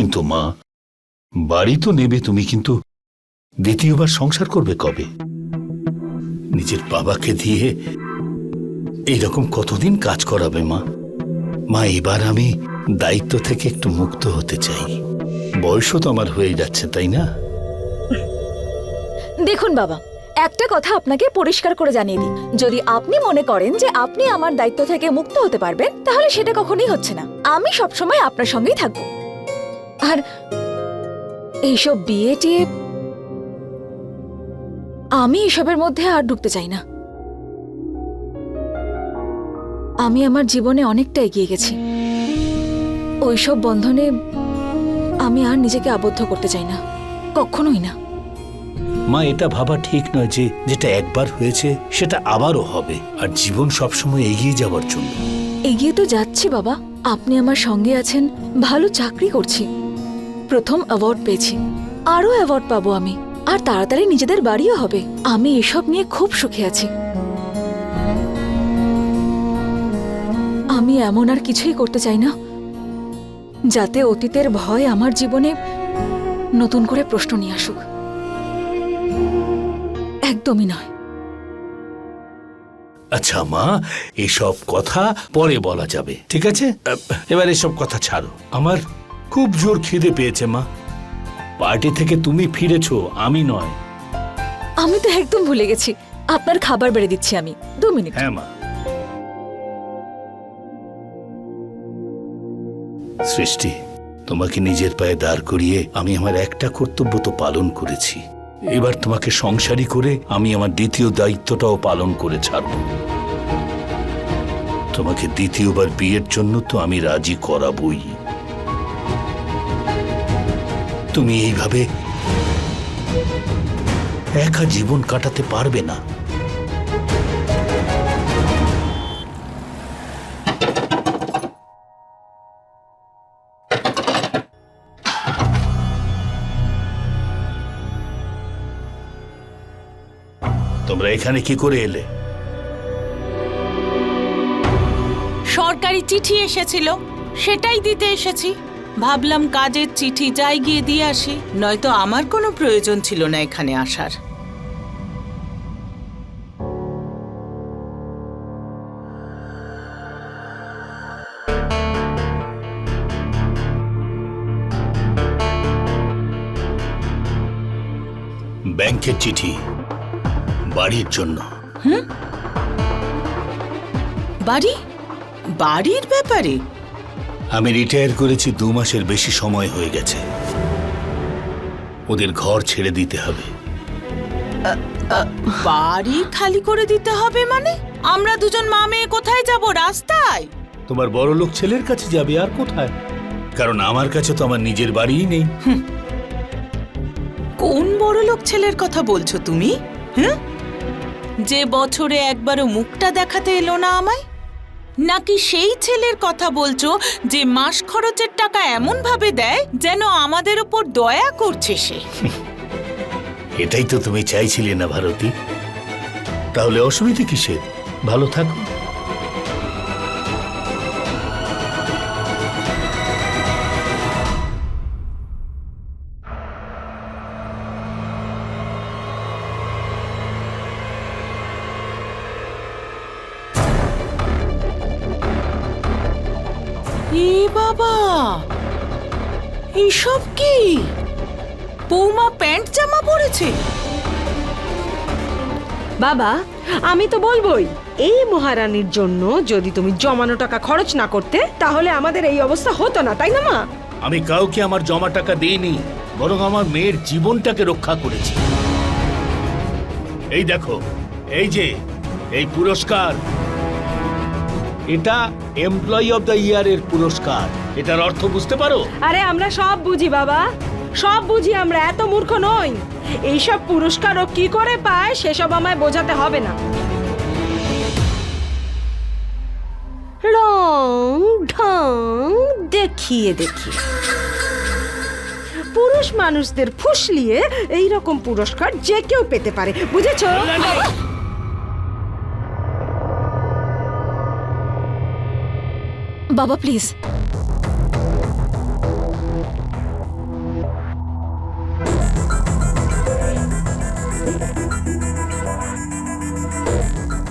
কিন্তু, মা, বাড়ি তো নেবে তুমি, কিন্তু দ্বিতীয়বার সংসার করবে কবে? নিজের বাবাকে দিয়ে এইরকম কতদিন কাজ করাবে, মা? মা, এবার আমি দায়িত্ব থেকে একটু মুক্ত হতে চাই। বয়সও তো আমার হয়ে যাচ্ছে, তাই না? দেখুন বাবা, একটা কথা আপনাকে পরিষ্কার করে জানিয়ে দিই। যদি আপনি মনে করেন যে আপনি আমার দায়িত্ব থেকে মুক্ত হতে পারবেন, তাহলে সেটা কখনোই হচ্ছে না। আমি সবসময় আপনার সঙ্গেই থাকব। আর এইসব বিয়ে টিয়ে আমি এসবের মধ্যে আর ঢুকতে চাই না। আমি আমার জীবনে অনেকটা এগিয়ে গেছি। ওইসব বন্ধনে আমি আর নিজেকে আবদ্ধ করতে চাই না। কখনোই না। মা এটা ভাবা ঠিক নয় যে যেটা একবার হয়েছে সেটা আবারও হবে। আর জীবন সবসময় এগিয়ে যাওয়ার জন্য। এগিয়ে তো যাচ্ছি বাবা। আপনি আমার সঙ্গে আছেন ভালো চাকরি করছি। প্রথম অ্যাওয়ার্ড পেয়েছি। আরও অ্যাওয়ার্ড পাবো আমি। আর তাড়াতাড়ি নিজেদের বাড়িও হবে। আমি এসব নিয়ে খুব সুখে আছি। আমি এমন আর কিছুই করতে চাই না। যাতে অতীতের ভয় আমার জীবনে নতুন করে প্রশ্ন নিয়ে আসুক। একদমই নয়। আচ্ছা মা এসব কথা পরে বলা যাবে। ঠিক আছে? এবার এসব কথা ছাড়ো। আমার খুব জোর খিদে পেয়েছে মা। পার্টি থেকে তুমি ফিরেছো আমি নয়। আমি তো একদম ভুলে গেছি। আপনার খাবার বেড়ে দিচ্ছি আমি। দু মিনিট। হ্যাঁ মা। সৃষ্টি তোমাকে নিজের পায়ে দাঁড় করিয়ে আমি আমার একটা কর্তব্য তো পালন করেছি। এবার তোমাকে সংসারী করে আমি আমার দ্বিতীয় দায়িত্বটাও পালন করে ছাড়ব। তোমাকে দ্বিতীয়বার বিয়ের জন্য তো আমি রাজি করাবই। তুমি এইভাবে একা জীবন কাটাতে পারবে না। তোমরা এখানে কি করে এলে? সরকারি চিঠি এসেছিল, সেটাই দিতে এসেছি। ভাবলাম কাজের চিঠি যাই গিয়ে দিয়ে আসি। নয়তো আমার কোনো প্রয়োজন ছিল না এখানে আসার। ব্যাংকের চিঠি বাড়ির জন্য। বাড়ি? বাড়ির ব্যাপারে? আমি রিটায়ার করেছি দু মাসের বেশি সময় হয়ে গেছে। ওদের ঘর ছেড়ে দিতে হবে। বাড়ি খালি করে দিতে হবে মানে? আমরা দুজন মা মেয়ে কোথায় যাব? রাস্তায়? তোমার বড় লোক ছেলের কাছে যাবে আর কোথায়? কারণ আমার কাছে তো আমার নিজের বাড়িই নেই। কোন বড় লোক ছেলের কথা বলছো তুমি? হ্যাঁ যে বছরে একবারও মুখটা দেখাতে এলো না আমায়? নাকি সেই ছেলের কথা বলছো যে মাস খরচের টাকা এমন ভাবে দেয় যেন আমাদের উপর দয়া করছে সে? এটাই তো তুমি চাইছিলে না, ভারতী। তাহলে অসুবিধে কিসের? ভালো থাকো। এসব কি? বৌমা প্যান্ট জামা পরেছে? বাবা আমি তো বলবোই এই মহারানীর জন্য যদি তুমি জমানো টাকা খরচ না করতে তাহলে আমাদের এই অবস্থা হতো না তাই না মা? আমি কাউকে আমার জমা টাকা দিইনি বরং আমার মেয়ের জীবনটাকে রক্ষা করেছি। এই দেখো এই যে এই পুরস্কার। এটা এমপ্লয়ি অফ দ্য ইয়ারের পুরস্কার। এটার অর্থ বুঝতে পারো? আরে আমরা সব বুঝি বাবা। সব বুঝি আমরা এত মূর্খ নই। এইসব পুরস্কারও কি করে পায় সেসব আমায় বোঝাতে হবে না। রং ঢং দেখিয়ে দেখিয়ে। পুরুষ মানুষদের ফুসলিয়ে এই রকম পুরস্কার যে কেউ পেতে পারে বুঝেছ? বাবা প্লিজ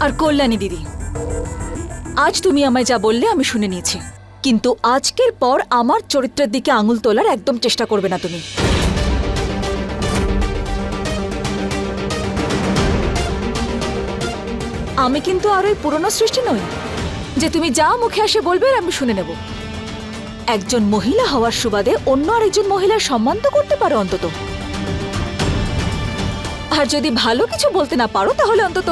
আর কল্যাণী দিদি। আজ তুমি আমায় যা বললে আমি শুনে নিয়েছি। কিন্তু আজকের পর আমার চরিত্রের দিকে আঙুল তোলার একদম চেষ্টা করবে না তুমি। আমি কিন্তু আর ওই পুরনো সৃষ্টি নই। যে তুমি যা মুখে আসে বলবে আমি শুনে নেব। একজন মহিলা হওয়ার সুবাদে অন্য আরেকজন মহিলার সম্মান তো করতে পারো অন্তত। আর যদি ভালো কিছু বলতে না পারো তাহলে অন্তত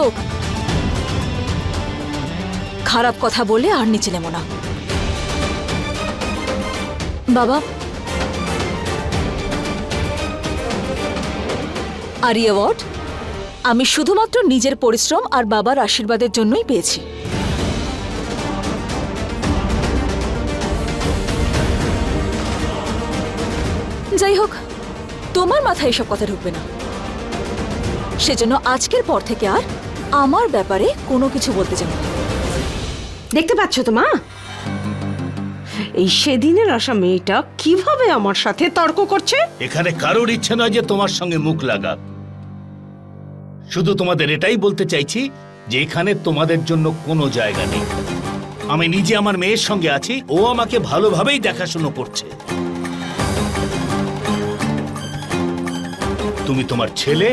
খারাপ কথা বলে আর নিচে নেব না। বাবা। আর এই অ্যাওয়ার্ড আমি শুধুমাত্র নিজের পরিশ্রম আর বাবার আশীর্বাদের জন্যই পেয়েছি। যাই হোক, তোমার মাথায় এসব কথা ঢুকবে না। সেজন্য আজকের পর থেকে আর আমার ব্যাপারে কোনো কিছু বলতে যাব না। দেখতে পাচ্ছ তো মা? এই সেদিনের আসা মেয়েটা কীভাবে আমার সাথে তর্ক করছে? এখানে কারোর ইচ্ছে নয় যে তোমার সঙ্গে মুখ লাগা শুধু তোমাদের এটাই বলতে চাইছি যে এখানে তোমাদের জন্য কোনো জায়গা নেই। আমি নিজে আমার মেয়ের সঙ্গে আছি ও আমাকে ভালোভাবেই দেখাশুনো করছে। তুমি তোমার ছেলে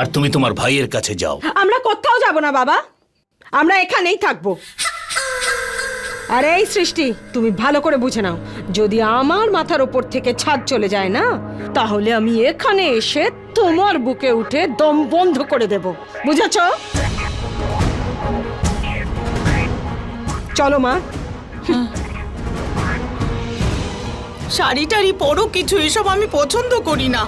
আর তুমি তোমার ভাইয়ের কাছে যাও। আমরা কোথাও যাব না বাবা। আমরা এখানেই থাকব। আরে, এই সৃষ্টি, তুমি ভালো করে বুঝে নাও। যদি আমার মাথার ওপর থেকে ছাদ চলে যায় না, তাহলে আমি এখানে এসে তোমার বুকে উঠে দম বন্ধ করে দেব। বুঝেছ? চলো, মা। শাড়ি টাড়ি পরো, কিছু এসব আমি পছন্দ করি না।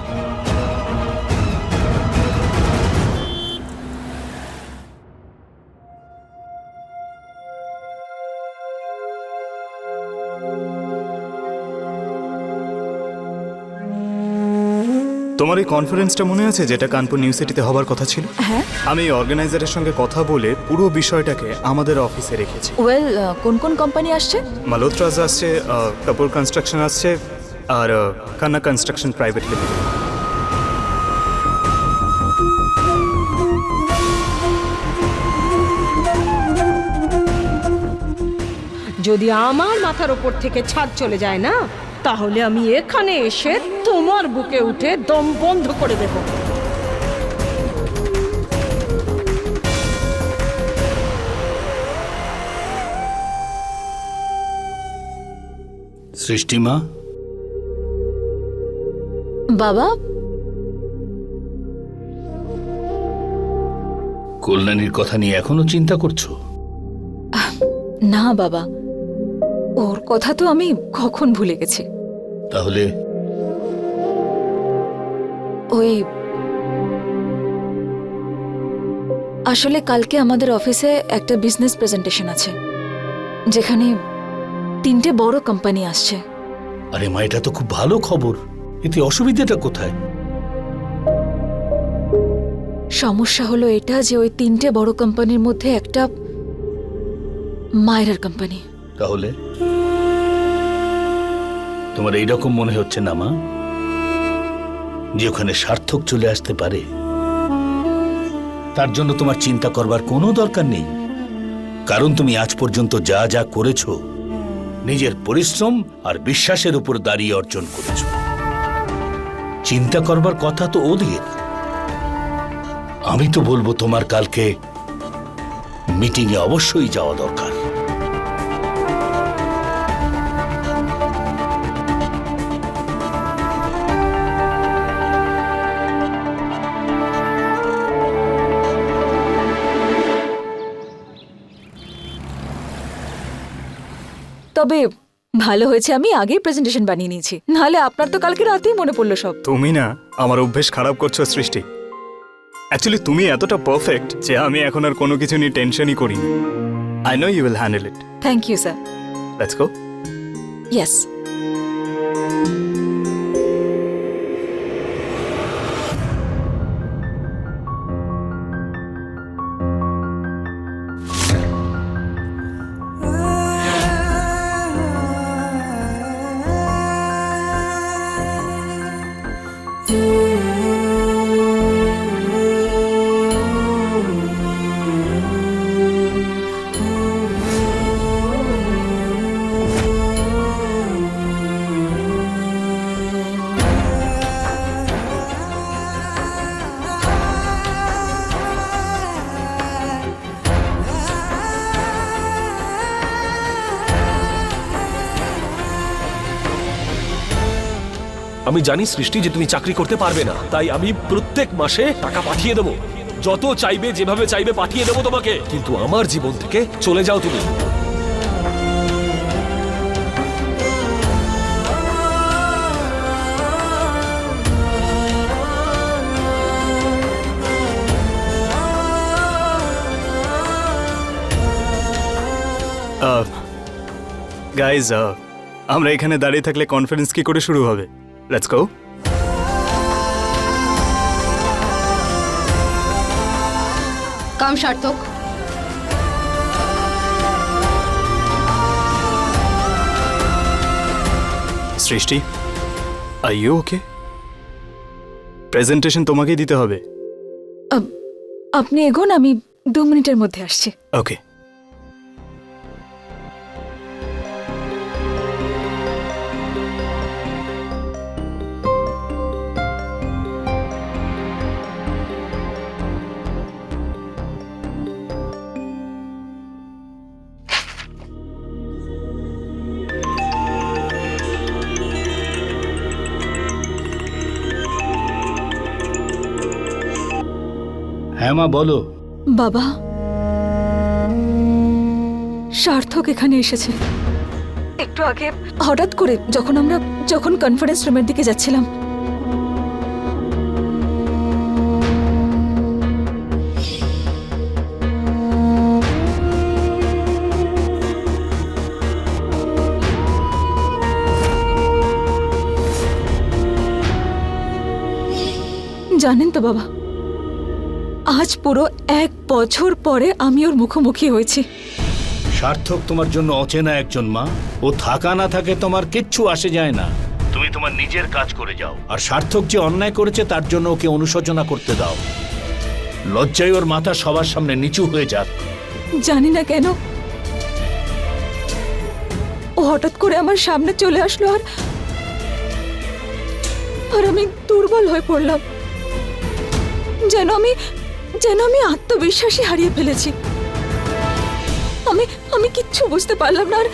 তোমার এই কনফারেন্সটা মনে আছে যেটা কানপুর নিউ সিটিতে হবার কথা ছিল? হ্যাঁ। আমি অর্গানাইজারের সঙ্গে কথা বলে পুরো বিষয়টাকে আমাদের অফিসে রেখেছি। ওয়েল কোন কোন কোম্পানি আসছে? মালোত্রাজ আসছে কাপুর কনস্ট্রাকশন আসছে আর খান্না কনস্ট্রাকশন প্রাইভেট লিমিটেড যদি আমার মাথার ওপর থেকে ছাদ চলে যায় না তাহলে আমি এখানে এসে তোমার বুকে উঠে দম বন্ধ করে দেব। সৃষ্টিমা বাবা? কল্যাণীর কথা নিয়ে এখনও চিন্তা করছ? না বাবা ওর কথা তো আমি কখন ভুলে গেছি। তাহলে? ওই আসলে কালকে আমাদের অফিসে একটা বিজনেস প্রেজেন্টেশন আছে যেখানে তিনটে বড় কোম্পানি আসছে। আরে মা এটা তো খুব ভালো খবর। এতে অসুবিধাটা কোথায়? সমস্যা হলো এটা যে ওই তিনটে বড় কোম্পানির মধ্যে একটা মায়ের কোম্পানি তাহলে? তোমার এইরকম মনে হচ্ছে না, মা? যে ওখানে সার্থক চলে আসতে পারে, তার জন্য তোমার চিন্তা করবার কোনো দরকার নেই। কারণ তুমি আজ পর্যন্ত যা যা করেছ, নিজের পরিশ্রম আর বিশ্বাসের উপর দাঁড়িয়ে অর্জন করেছ। চিন্তা করবার কথা তো ওদের। আমি তো বলব তোমার কালকে মিটিংয়ে অবশ্যই যাওয়া দরকার। তবে ভালো হয়েছে আমি আগেই প্রেজেন্টেশন বানিয়ে নিয়েছি। নাহলে আপনার তো কালকে রাতেই মনে পড়ল সব। তুমি না আমার অভ্যেস খারাপ করছ সৃষ্টি। অ্যাকচুয়ালি তুমি এতটা পারফেক্ট যে আমি এখন আর কোনো কিছু নিয়ে টেনশনই করি I know you will handle it thank you sir let's go yes আমি জানি সৃষ্টি যে তুমি চাকরি করতে পারবে না। তাই আমি প্রত্যেক মাসে টাকা পাঠিয়ে দেবো। যত চাইবে, যেভাবে চাইবে, পাঠিয়ে দেবো তোমাকে। কিন্তু আমার জীবন থেকে চলে যাও তুমি। গাইজ আমরা এখানে দাঁড়িয়ে থাকলে কনফারেন্স কি করে শুরু হবে? লেটস গো কাম সার্থক। সৃষ্টি আর ইউ ওকে প্রেজেন্টেশন তোমাকেই দিতে হবে। আপ- আপনি এগোন আমি দু মিনিটের মধ্যে আসছি। ওকে হ্যাঁ মা, বলো। বাবা, সার্থক এখানে এসেছে। একটু আগে হঠাৎ করে যখন আমরা, যখন কনফারেন্স রুমের দিকে যাচ্ছিলাম। জানেন তো বাবা আজ পুরো এক বছর পরে আমি ওর মুখোমুখি হয়েছি। সার্থক তোমার জন্য অচেনা একজন মা। ও থাকা না থাকে তোমার কিচ্ছু আসে যায় না। তুমি তোমার নিজের কাজ করে যাও। আর সার্থক যে অন্যায় করেছে তার জন্য ওকে অনুশোচনা করতে দাও। লজ্জায় ওর মাথা সবার সামনে নিচু হয়ে যাক। জানি না কেন। ও হঠাৎ করে আমার সামনে চলে আসলো আর আর আমি দুর্বল হয়ে পড়লাম। যেন আমি যেন আমি আত্মবিশ্বাসই হারিয়ে ফেলেছি। আমি আমি কিচ্ছু বুঝতে পারলাম না আর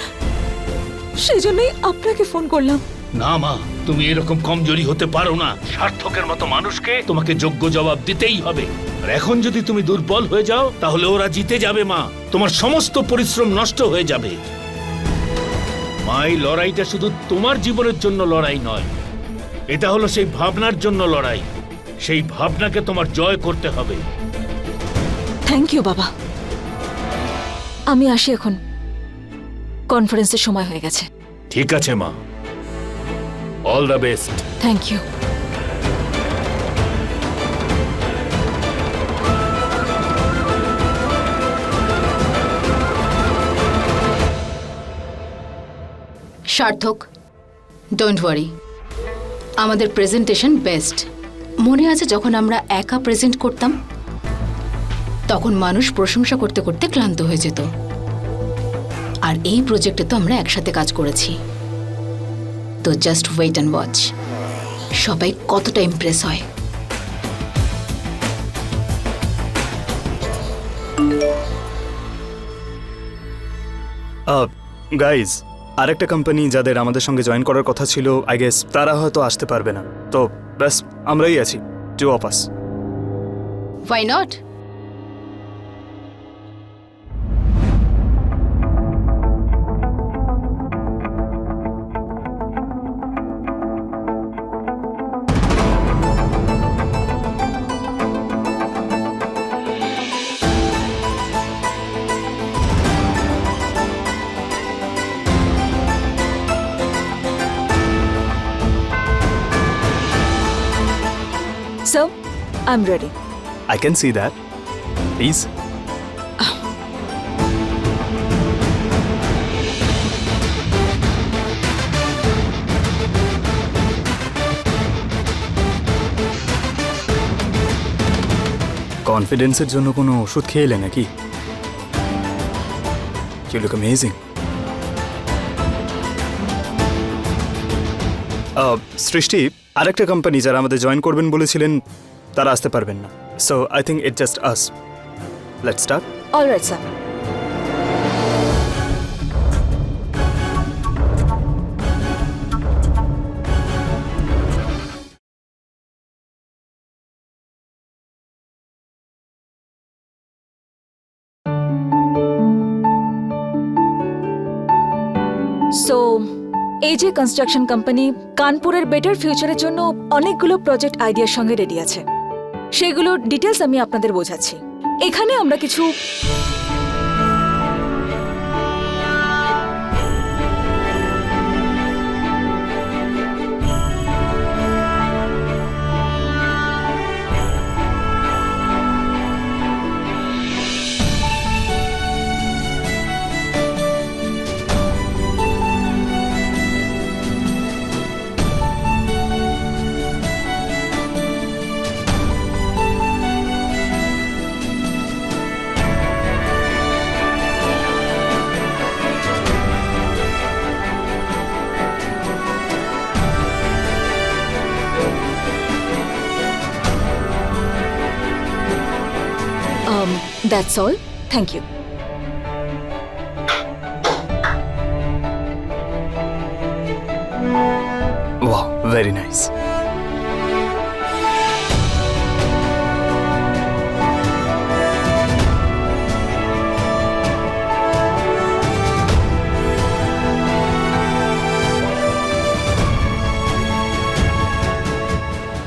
সেজন্যই আপনাকে ফোন করলাম। না মা, তুমি এরকম কমজোরি হতে পারো না। সার্থকের মতো মানুষকে তোমাকে যোগ্য জবাব দিতেই হবে। আর এখন যদি তুমি দুর্বল হয়ে যাও, তাহলে ওরা জিতে যাবে মা। তোমার সমস্ত পরিশ্রম নষ্ট হয়ে যাবে। মা, এই লড়াইটা শুধু তোমার জীবনের জন্য লড়াই নয়। এটা হলো সেই ভাবনার জন্য লড়াই। সেই ভাবনাকে তোমার জয় করতে হবে। থ্যাংক ইউ বাবা। আমি আসি এখন। কনফারেন্সের সময় হয়ে গেছে। ঠিক আছে মা। All the best thank you Sarthak don't worry আমাদের প্রেজেন্টেশন বেস্ট মনে আছে যখন আমরা একা প্রেজেন্ট করতাম? তখন মানুষ প্রশংসা করতে করতে ক্লান্ত হয়ে যেত। আর এই প্রজেক্টে তো আমরা একসাথে কাজ করেছি। তো জাস্ট ওয়েট অ্যান্ড ওয়াচ সবাই কতটা ইমপ্রেস হয়। গাইজ আরেকটা কোম্পানি যাদের আমাদের সঙ্গে জয়েন করার কথা ছিল আই গেস তারা হয়তো আসতে পারবে না। তো ব্যাস আমরাই আছি। Two of us why not So, I'm ready. I can see that. Please. কনফিডেন্সের জন্য কোনো ওষুধ খেয়েলে নাকি ইউ লুক অ্যামেজিং সৃষ্টি আরেকটা কোম্পানি যারা আমাদের জয়েন করবেন বলেছিলেন তারা আসতে পারবেন না। So I think it just us let's start alright right, এই যে কনস্ট্রাকশন কোম্পানি কানপুরের বেটার ফিউচারের জন্য অনেকগুলো প্রজেক্ট আইডিয়ার সঙ্গে রেডি আছে। সেগুলোর ডিটেলস আমি আপনাদের বোঝাচ্ছি। এখানে আমরা কিছু that's all thank you wow very nice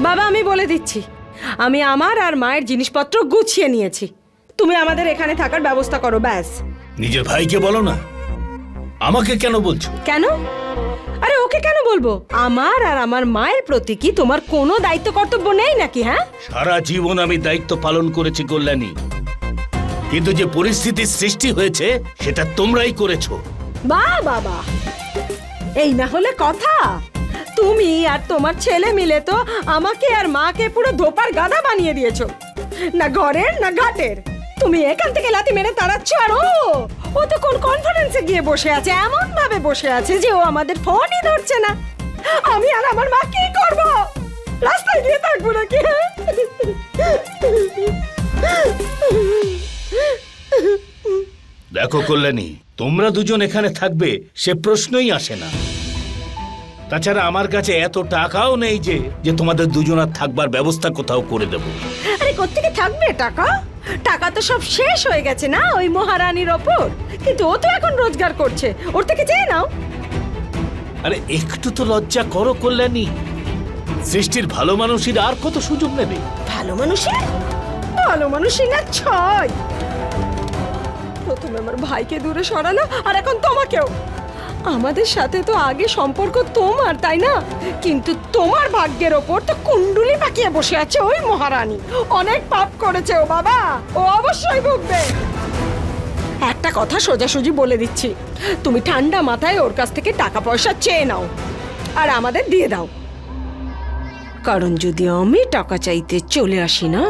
বাবা আমি বলে দিচ্ছি। আমি আমার আর মায়ের জিনিসপত্র গুছিয়ে নিয়েছি। তুমি আমাদের এখানে থাকার ব্যবস্থা করো ব্যাস। নিজের ভাইকে বলো না। আমাকে কেন বলছো? কেন? আরে ওকে কেন বলব? আমার আর আমার মায়ের প্রতি কি তোমার কোনো দায়িত্ব কর্তব্য নেই নাকি হ্যাঁ? সারা জীবন আমি দায়িত্ব পালন করেছি কল্যাণী। কিন্তু যে পরিস্থিতির সৃষ্টি হয়েছে সেটা তোমরাই করেছ। বা বাবা এই না হলে কথা। তুমি আর তোমার ছেলে মিলে তো আমাকে আর মাকে পুরো ধোপার গাদা বানিয়ে দিয়েছ। না ঘরের না ঘাটের। তুমি এখান থেকে লাতি মেরে তাড়াচ্ছ আর ও ও তো কোন কনফারেন্সে গিয়ে বসে আছে এমন ভাবে বসে আছে যে ও আমাদের ফোনই ধরছে না। আমি আর আমার মা কি করব? রাস্তায় গিয়ে থাকব নাকি দেখো কল্যাণী তোমরা দুজন এখানে থাকবে সে প্রশ্নই আসে না। তাছাড়া আমার কাছে এত টাকাও নেই যে যে তোমাদের দুজনার থাকবার ব্যবস্থা কোথাও করে দেব। আরে কোত্থেকে থাকবে টাকা? টাকা তো সব শেষ হয়ে গেছে না ওই মহারানীর ওপর। কিন্তু ও তো এখন রোজগার করছে। ওর থেকে চেয়ে নাও। আরে একটু তো লজ্জা করো কল্যাণী। সৃষ্টির ভালো মানুষের আর কত সুযোগ নেবে? ভালো মানুষের? ভালো মানুষই না ছয়। প্রথমে আমার ভাইকে দূরে সরালো আর এখন তোমাকেও। আমাদের সাথে তো আগে সম্পর্ক তোমার, তাই না? কিন্তু তোমার ভাগ্যের ওপর তো কুণ্ডুলি পাকিয়ে বসে আছে ওই মহারানী। অনেক পাপ করেছে ও বাবা, ও অবশ্যই ভুগবে। একটা কথা সোজাসুজি বলে দিচ্ছি, তুমি ঠান্ডা মাথায় ওর কাছ থেকে টাকা পয়সা চেয়ে নাও, আর আমাদের দিয়ে দাও। কারণ যদি আমি টাকা চাইতে চলে আসি না,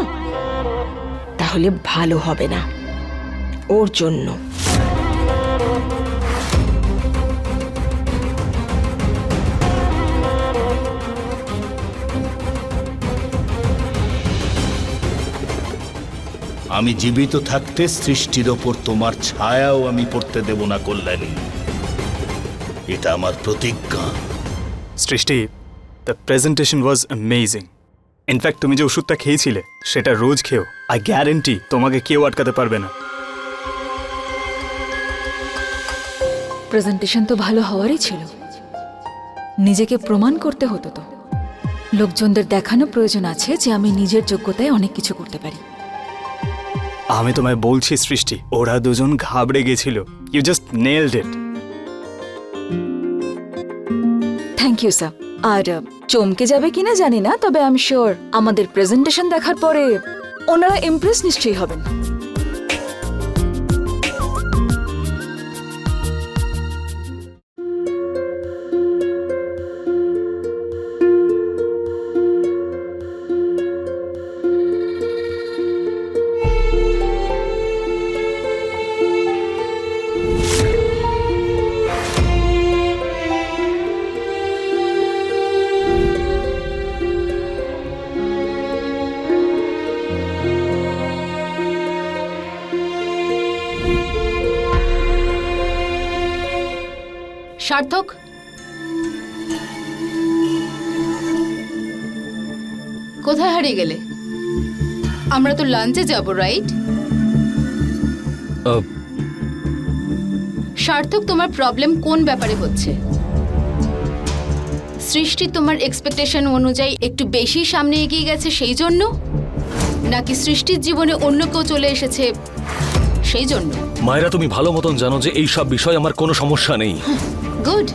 তাহলে ভালো হবে না, ওর জন্য। আমি জীবিত থাকতে সৃষ্টির ওপর তোমার ছায়াও আমি পড়তে দেব না কল্যাণী। এটা আমার প্রতিজ্ঞা। Srishti the presentation was amazing in fact তুমি যে ওষুধটা খেয়েছিলে সেটা রোজ খেও। আই গ্যারেন্টি তোমাকে কেউ আটকাতে পারবে না। প্রেজেন্টেশন তো ভালো হওয়ারই ছিল। নিজেকে প্রমাণ করতে হতো তো। লোকজনদের দেখানো প্রয়োজন আছে যে আমি নিজের যোগ্যতায় অনেক কিছু করতে পারি। আমি তোমায় বলছি, সৃষ্টি। ওরা দুজন ঘাবড়ে গেছিল। You just nailed it thank you sir আর চমকে যাবে কিনা জানি না, তবে আই এম শিওর আমাদের প্রেজেন্টেশন দেখার পরে ওনারা ইমপ্রেস নিশ্চয়ই হবেন। সার্থক? কোথায় হারিয়ে গেলে? আমরা তো লাঞ্চে যাব রাইট সার্থক তোমার প্রবলেম কোন ব্যাপারে হচ্ছে? সৃষ্টি তোমার এক্সপেকটেশন অনুযায়ী একটু বেশি সামনে এগিয়ে গেছে সেই জন্য? নাকি সৃষ্টির জীবনে অন্য কেউ চলে এসেছে সেই জন্য? মায়েরা তুমি ভালো মতন জানো যে এই সব বিষয় আমার কোনো সমস্যা নেই। গুড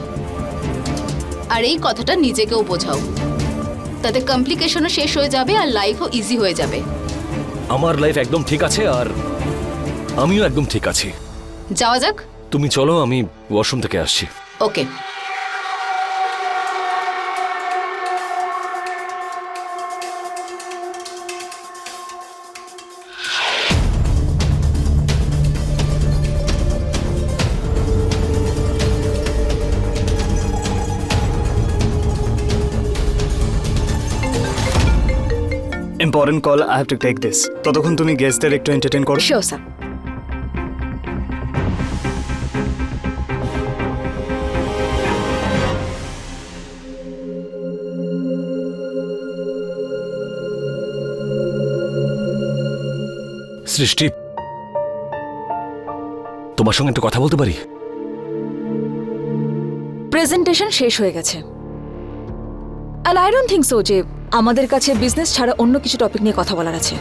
আর এই কথাটা নিজেকেও বোঝাও। তাতে কমপ্লিকেশনও শেষ হয়ে যাবে আর লাইফও ইজি হয়ে যাবে। আমার লাইফ একদম ঠিক আছে আর আমিও একদম ঠিক আছি। যাওয়া যাক। তুমি চলো আমি ওয়াশরুম থেকে আসছি। Okay important call I have to take this ততক্ষণ তুমি গেস্টদের একটু এন্টারটেন করো। শিওর স্যার সৃষ্টি তোমার সঙ্গে একটু কথা বলতে পারি? প্রেজেন্টেশন শেষ হয়ে গেছে। আর আই ডোন্ট থিঙ্ক সো যে আমাদের কাছে বিজনেস ছাড়া অন্য কিছু টপিক নিয়ে কথা বলার আছে।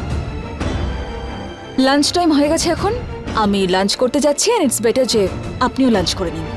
লাঞ্চ টাইম হয়ে গেছে এখন। আমি লাঞ্চ করতে যাচ্ছি অ্যান্ড ইটস বেটার যে আপনিও লাঞ্চ করে নিন।